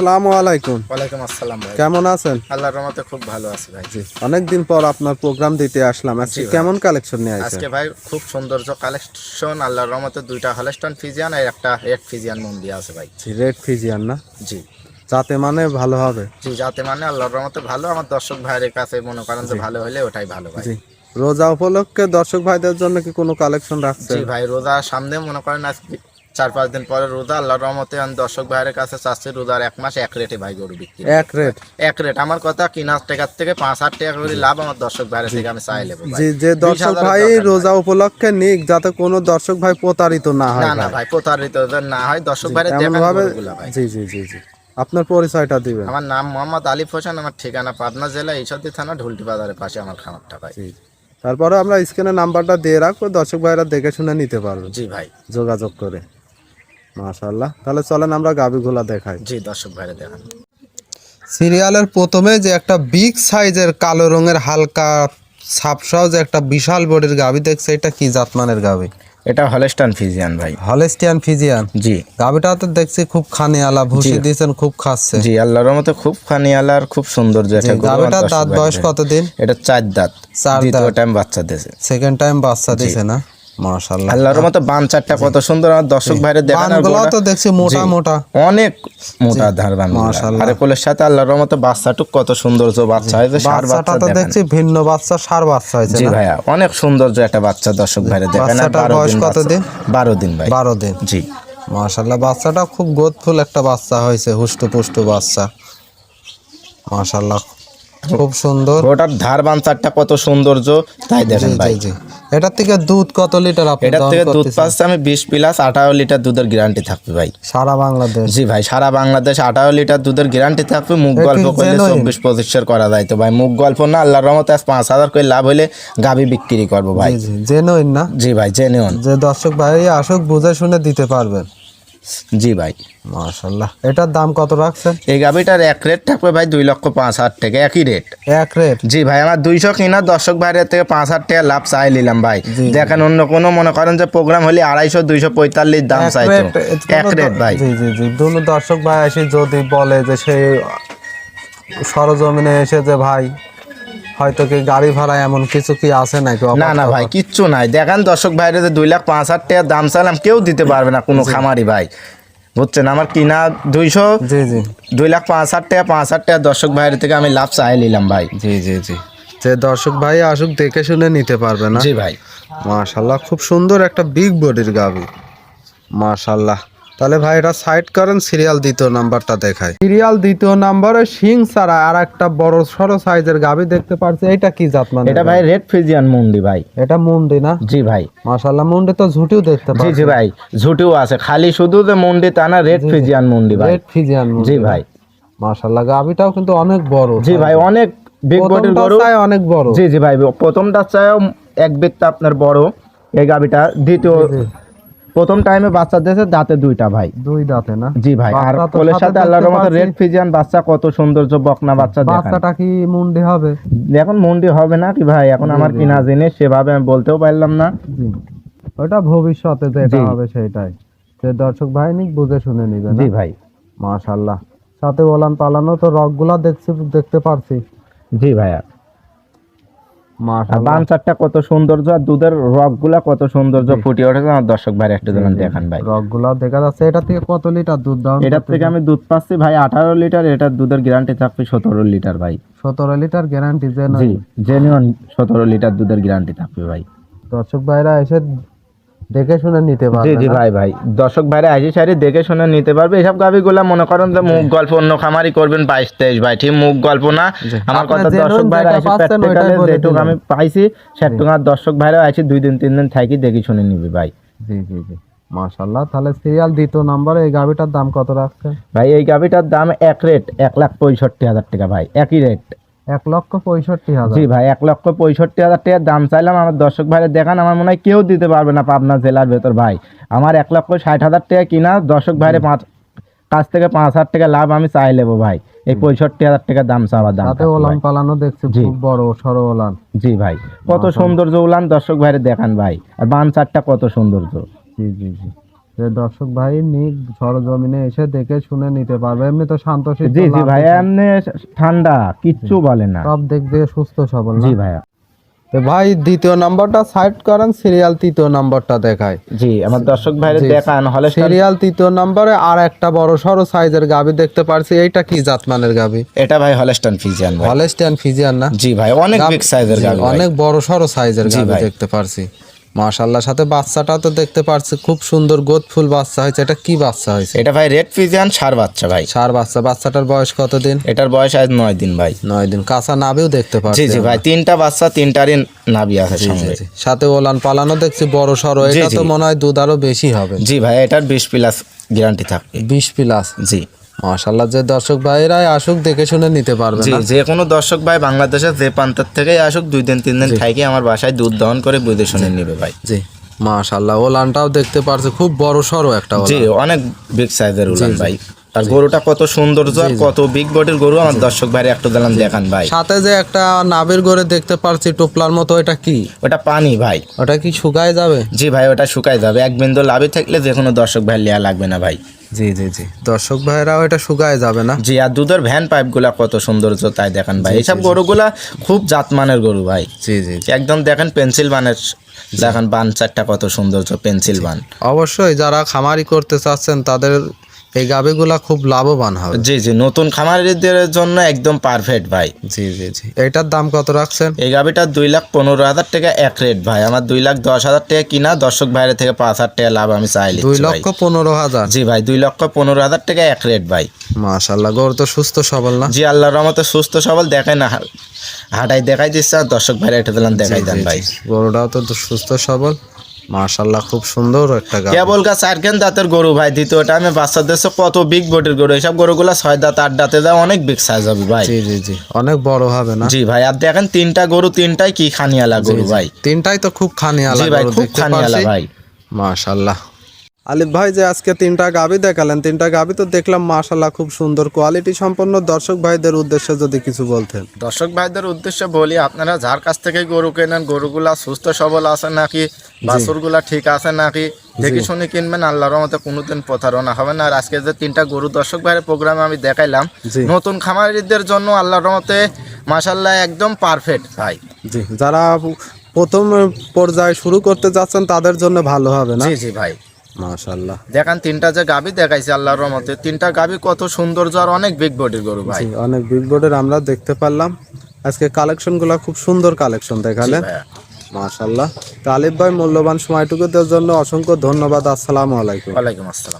আসসালামু আলাইকুম। ওয়ালাইকুম আসসালাম ভাই। কেমন আছেন? আল্লাহর রহমতে খুব ভালো আছি ভাই জি। অনেকদিন পর আপনার প্রোগ্রাম দিতে আসলাম। আজকে কেমন কালেকশন নিয়ে আসছেন আজকে ভাই খুব সৌন্দর্য কালেকশন আল্লাহর রহমতে দুইটা হলেস্টন ফিজিয়ান আর একটা রেড ফিজিয়ান মন্দি আছে ভাই। জি রেড ফিজিয়ান না? জি। যাতে মানে ভালো হবে। জি যাতে মানে আল্লাহর রহমতে ভালো। আমার দর্শক ভাইয়ের কাছে মনে করেন যে ভালো হলে ওটাই ভালো ভাই। জি। রোজা উপলক্ষে দর্শক ভাইদের জন্য কি কোনো কালেকশন রাখছেন? জি ভাই রোজা সামনে মনে করেন আজ চার পাঁচ দিন পরে রোজা আল্লাহর রহমতে আমি দর্শক ভাইয়ের কাছে চাচ্ছি রোজার এক মাস এক রেটে ভাই গরু বিক্রি এক রেট? এক রেট। আমার কথা কিনার টাকার থেকে পাঁচ হাজার টাকা করে লাভ আমার দর্শক ভাইয়ের থেকে আমি চাই নেব জি যে দর্শক ভাই রোজা উপলক্ষে নিক যাতে কোনো দর্শক ভাই প্রতারিত না হয় না না ভাই। প্রতারিত না হয় দর্শক ভাইয়ের ভাই। জি জি জি জি। আপনার পরিচয়টা দিবেন। আমার নাম মোহাম্মদ আলিফ হোসেন আমার ঠিকানা পাবনা জেলা ঈশ্বরদী থানা ঢুলটি বাজারের পাশে আমার খামারটা ভাই। জি। তারপরে আমরা স্ক্রিনে নাম্বারটা দিয়ে রাখব দর্শক ভাইরা দেখে শুনে নিতে পারবেন। জি ভাই। যোগাযোগ করে। মাশাল্লাহ তাহলে চলেন আমরা গাবিগুলা দেখাই। জি দর্শক ভাইরে দেখান। সিরিয়ালের প্রথমে যে একটা বিগ সাইজের কালো রঙের হালকা সাপসাও যে একটা বিশাল বডির গাবি দেখছে এটা কি জাতমানের গাবি? এটা হলেস্টান ফিজিয়ান ভাই। হলেস্টিয়ান ফিজিয়ান? জি। গাবিটা তো দেখছি খুব খানিয়ালা ভুসি দিয়েছেন খুব খাচ্ছে। জি আল্লাহর মতো খুব খানিয়ালা আর খুব সুন্দর যে দর্শক দাঁত বয়স। কতদিন? এটা চার দাঁত। চার দাঁত। টাইম বাচ্চা দিয়েছে। সেকেন্ড টাইম বাচ্চা দিছে না? মাশাল্লাহ আল্লাহর মতো বান চারটা কত সুন্দর আমার দর্শক ভাইরে দেখান বানগুলো তো দেখছি মোটা মোটা। অনেক মোটা ধার বান মাশাআল্লাহ। আর কোলের সাথে আল্লাহর মতো বাচ্চাটুক কত সৌন্দর্য বাচ্চা হয়েছে সার বাচ্চা তো দেখান। দেখছি ভিন্ন বাচ্চা সার বাচ্চা হয়েছে জি ভাইয়া অনেক সৌন্দর্য একটা বাচ্চা দর্শক ভাইরে দেখেন বাচ্চাটার বারো বয়স দিন কত দিন? বারো দিন ভাই। বারো দিন। জি। মাশাল্লাহ বাচ্চাটা খুব গোদফুল একটা বাচ্চা হয়েছে হুষ্টু পুষ্টু বাচ্চা। মাশাল্লাহ খুব সুন্দর। ওটার ধার বাঞ্চারটা কত সৌন্দর্য তাই দেখেন ভাই। জি। এটার থেকে দুধ কত লিটার আপনি এটার থেকে দুধ পাচ্ছে আমি বিশ প্লাস আঠারো লিটার দুধের গ্যারান্টি থাকবে ভাই। সারা বাংলাদেশ? জি ভাই সারা বাংলাদেশ আঠারো লিটার দুধের গ্যারান্টি থাকবে। মুখ গল্প করলে চব্বিশ পঁচিশের করা যায় তো ভাই। মুখ গল্প না আল্লাহর রহমতে আজ পাঁচ হাজার করে লাভ হলে গাভি বিক্রি করব ভাই। জেনুইন না? জি ভাই জেনুইন। যে দর্শক ভাই আসুক বুঝে শুনে দিতে পারবেন। জি ভাই। মাশাল্লাহ এটার দাম কত রাখছেন? এই গাভিটার এক রেট থাকবে ভাই দুই লক্ষ পাঁচ হাজার টাকা একই রেট এক রেট জি ভাই আমার দুইশো কিনা দর্শক ভাইয়ের থেকে পাঁচ হাজার টাকা লাভ চাই নিলাম ভাই। দেখেন অন্য কোনো মনে করেন যে প্রোগ্রাম হলে আড়াইশো দুইশো পঁয়তাল্লিশ দাম চাই এক রেট ভাই। জি জি জি। দুনো দর্শক ভাই এসে যদি বলে যে সে সরজমিনে এসে যে ভাই হয়তো কি গাড়ি ভাড়া এমন কিছু কি আছে নাকি না না ভাই কিচ্ছু নাই। দেখেন দর্শক ভাইরে যে দুই লাখ পাঁচ হাজার টাকা দাম চাইলাম কেউ দিতে পারবে না কোনো খামারি ভাই। বুঝছেন? আমার কিনা দুইশো জি জি। দুই লাখ পাঁচ হাজার টাকা পাঁচ হাজার টাকা দর্শক ভাইয়ের থেকে আমি লাভ চাই নিলাম ভাই। জি জি জি। যে দর্শক ভাই আসুক দেখে শুনে নিতে পারবে না। জি ভাই। মাশাল্লাহ খুব সুন্দর একটা বিগ বডির গাবি। মাশাল্লাহ তাহলে ভাই এটা সাইড করেন সিরিয়াল দ্বিতীয় নাম্বারটা দেখায় সিরিয়াল দ্বিতীয় নাম্বারে শিং ছাড়া আর একটা বড় সরো সাইজের গাবি দেখতে পাচ্ছি এটা কি জাত মানে এটা ভাই? রেড ফিজিয়ান মুন্ডি ভাই। এটা মুন্ডি না? জি ভাই। মাশাল্লাহ মুন্ডি তো ঝুটিও দেখতে জি পাচ্ছি জি ভাই ঝুটিও আছে। খালি শুধু যে মুন্ডি তা না রেড ফিজিয়ান মুন্ডি ভাই। রেড ফিজিয়ান জি ভাই। মাশাল্লাহ গাবিটাও কিন্তু অনেক বড় জি ভাই অনেক বিগ বডির গরু। চাই অনেক বড়। জি জি ভাই প্রথমটা চাইও এক বেগটা আপনার বড়। এই গাবিটা দ্বিতীয় জি। প্রথম টাইমে বাচ্চা দিয়েছে দাঁতে দুইটা ভাই। দুই দাঁতে না? জি ভাই আর কোলের সাথে আল্লাহর রহমতে রেড ফিজিয়ান বাচ্চা কত সৌন্দর্য বকনা বাচ্চা দেখান। বাচ্চাটা কি মুন্ডি হবে? এখন মন্ডি হবে না কি ভাই এখন আমার কিনা জিনিস সেভাবে আমি বলতেও পারলাম না। ওটা ভবিষ্যতে যেটা হবে সেটাই। যে দর্শক বাহিনী বুঝে শুনে নিবে জি ভাই। মাশাল্লাহ। সাথে ওলান পালানো তো রকগুলা দেখছি দেখতে পারছি। জি ভাইয়া। আর মাশাল্লাহ বান চারটা কত সৌন্দর্য আর দুধের রকগুলা কত সৌন্দর্য ফুটে উঠেছে আমার দর্শক ভাই একটু যেন দেখান ভাই। রক রকগুলা দেখা যাচ্ছে এটা থেকে কত লিটার দুধ দাও এটার থেকে আমি দুধ পাচ্ছি ভাই আঠারো লিটার এটার দুধের গ্যারান্টি থাকবে সতেরো লিটার ভাই। সতেরো লিটার গ্যারান্টি। জেনুয়ান সতেরো লিটার দুধের গ্যারান্টি থাকবে ভাই। দর্শক ভাইরা এসে দেখে শুনে নিতে পারবে জি? ভাই ভাই। দর্শক ভাইরা আইসি সারি দেখে শুনে নিতে পারবে। এসব গাভিগুলা মনে করেন যে মুখ গল্প অন্য খামারি করবেন বাইশ তেইশ ভাই। ঠিক মুখ গল্প না। আমার কথা দর্শক ভাইরা আইসি প্র্যাকটিক্যালে যেটুকু আমি পাইছি সেটুকু আমার দর্শক ভাইরা আইসি দুই দিন তিন দিন থাকি দেখে শুনে নিবে ভাই। জি জি জি। মাশাল্লাহ তাহলে সিরিয়াল দ্বিতীয় নাম্বারে এই গাভিটার দাম কত রাখছে ভাই এই গাভিটার দাম এক রেট এক লাখ পঁয়ষট্টি হাজার টাকা ভাই। একই রেট এক লক্ষ পঁয়ষট্টি হাজার। জি ভাই এক লক্ষ পঁয়ষট্টি হাজার টাকার দাম চাইলাম। আমার দর্শক ভাইরা দেখান আমার মনে হয় কেউ দিতে পারবে না পাবনা জেলার ভেতর ভাই। আমার এক লক্ষ ষাট হাজার টাকা কিনা দর্শক ভাইরে পাঁচ কাছ থেকে পাঁচ হাজার টাকা লাভ আমি চাই নেব ভাই। এই পঁয়ষট্টি হাজার টাকা দাম চাওয়ার দাম সাথে ওলান পালানো দেখছি জি। খুব বড় সরো ওলান। জি ভাই কত সৌন্দর্য উলান দর্শক ভাইরে দেখান ভাই। আর বাম চারটা কত সৌন্দর্য। জি জি জি। যে দর্শক ভাই নিক সরজমিনে এসে দেখে শুনে নিতে পারবে। এমনি তো শান্ত জি জি ভাইয়া এমনি ঠান্ডা কিচ্ছু বলে না। সব দিক দিয়ে সুস্থ সবল জি ভাইয়া। তো ভাই দ্বিতীয় নাম্বারটা সাইড করেন সিরিয়াল তৃতীয় নাম্বারটা দেখায়। জি আমার দর্শক ভাইরে জি। দেখান হলে সিরিয়াল তৃতীয় নম্বরে আর একটা বড় সড়ো সাইজের গাবি দেখতে পারছি। এইটা কি জাতমানের গাবি? এটা ভাই হলস্টান ফিজিয়ান ভাই। হলেস্টিয়ান ফিজিয়ান না? জি ভাই অনেক বিগ সাইজের গাড়ি অনেক বড় সড়ো সাইজের গাবি দেখতে পারছি। মাশাল্লাহ সাথে বাচ্চাটা তো দেখতে পারছি খুব সুন্দর গোদ ফুল বাচ্চা হয়েছে। এটা কি বাচ্চা হয়েছে? এটা ভাই রেড ফিজিয়ান সার বাচ্চা ভাই। সার বাচ্চা বাচ্চাটার বয়স কতদিন? এটার বয়স আজ নয় দিন ভাই। নয় দিন কাঁচা নাবিও দেখতে জি পারছি জি ভাই তিনটা বাচ্চা তিনটারই নাবি আছে সঙ্গে। সাথে ওলান পালানো দেখছি বড় সড়ো জি, এটা তো মনে হয় দুধ আরও বেশি হবে। জি ভাই এটার বিশ প্লাস গ্যারান্টি থাকবে। বিশ প্লাস জি। মাশাল্লাহ যে দর্শক ভাইরাই আসুক দেখে শুনে নিতে পারবে জি যে কোনো দর্শক ভাই বাংলাদেশের যে প্রান্তের থেকেই আসুক দুই দিন তিন দিন থাকি আমার বাসায় দুধ দহন করে বুঝে শুনে নিবে ভাই। জি মাশাল্লাহ ওলানটাও দেখতে পারছে খুব বড় সড়ো একটা জি অনেক বিগ সাইজের উলান ভাই। আর গরুটা কত সৌন্দর্য আর কত বিগ বডির গরু আমার দর্শক ভাই একটু দিলাম দেখান ভাই। সাথে যে একটা নাবের গড়ে দেখতে পারছি টোপলার মতো এটা কি? ওটা পানি ভাই। ওটা কি শুকায় যাবে? জি ভাই ওটা শুকায় যাবে। এক বিন্দু লাভে থাকলে যে কোনো দর্শক ভাই লেয়া লাগবে না ভাই। জি জি জি। দর্শক ভাইরাও এটা শুকায় যাবে না। জি আর দুধের ভ্যান পাইপগুলা কত সৌন্দর্য তাই দেখেন ভাই। এইসব গরুগুলা খুব জাতমানের গরু ভাই। জি জি জি। একদম দেখেন পেন্সিল বানের দেখেন বান চারটা কত সৌন্দর্য পেন্সিল বান। অবশ্যই যারা খামারি করতে চাচ্ছেন তাদের এই গাবিগুলা খুব লাভবান হবে। জি জি নতুন খামারিদের জন্য একদম পারফেক্ট ভাই। জি জি জি। এটার দাম কত রাখছেন? এই গাভিটা দুই লাখ পনেরো হাজার টাকা এক রেট ভাই। আমার দুই লাখ দশ হাজার টাকা কিনা দর্শক ভাইয়ের থেকে পাঁচ হাজার টাকা লাভ আমি চাইলি দুই লক্ষ পনেরো হাজার? জি ভাই দুই লক্ষ পনেরো হাজার টাকা এক রেট ভাই। মাশাল্লাহ গরু তো সুস্থ সবল না? জি আল্লাহর রহমতে সুস্থ সবল। দেখায় না হাঁটাই দেখাই দিচ্ছে আর দর্শক ভাইরা এটা দিলাম দেখাই দেন ভাই। গরুটাও তো সুস্থ সবল। মাশাল্লাহ খুব সুন্দর একটা গাবি কেবল গাছ আরকেন দাঁতের গরু ভাই দ্বিতীয় টাইমে বাচ্চাদের দেশে কত বিগ বডির গরু এইসব গরুগুলা ছয় দাঁত আট দাঁতে যায় অনেক বিগ সাইজ হবে ভাই। জি জি জি অনেক বড় হবে না? জি ভাই আর দেখেন তিনটা গরু তিনটাই কি খানিয়ালা গরু ভাই। তিনটাই তো খুব খানিয়ালা জি ভাই খুব খানিয়ালা ভাই। মাশাল্লাহ আলিফ ভাই যে আজকে তিনটা গাবি দেখালেন তিনটা গাবি তো দেখলাম মাশাল্লাহ খুব সুন্দর কোয়ালিটি সম্পন্ন দর্শক ভাইদের উদ্দেশ্যে যদি কিছু বলতেন। দর্শক ভাইদের উদ্দেশ্যে বলি আপনারা যার কাছ থেকে গরু কেনেন গরুগুলা সুস্থ সবল আছে নাকি বাছুরগুলা ঠিক আছে নাকি দেখি শুনে কিনবেন আল্লাহর মতে কোনোদিন প্রতারণা হবে না। আর আজকে যে তিনটা গরু দর্শক ভাইয়ের প্রোগ্রামে আমি দেখাইলাম। নতুন খামারিদের জন্য আল্লাহর মতে মাসাল্লাহ একদম পারফেক্ট ভাই। জি যারা প্রথম পর্যায়ে শুরু করতে যাচ্ছেন তাদের জন্য ভালো হবে না? জি জি ভাই। মাশাল্লাহ দেখেন তিনটা যে গাবি দেখাইছে আল্লাহর রহমতে তিনটা গাবি কত সৌন্দর্য আর অনেক বিগ বডির গরু ভাই। অনেক বিগ আমরা দেখতে পারলাম। আজকে কালেকশনগুলা খুব সুন্দর কালেকশন দেখালেন। ভাইয়া। মাশাল্লাহ তো আলিফ ভাই মূল্যবান সময়টুকু দেওয়ার জন্য অসংখ্য ধন্যবাদ। আসসালামু আলাইকুম। ওয়ালাইকুম আসসালাম।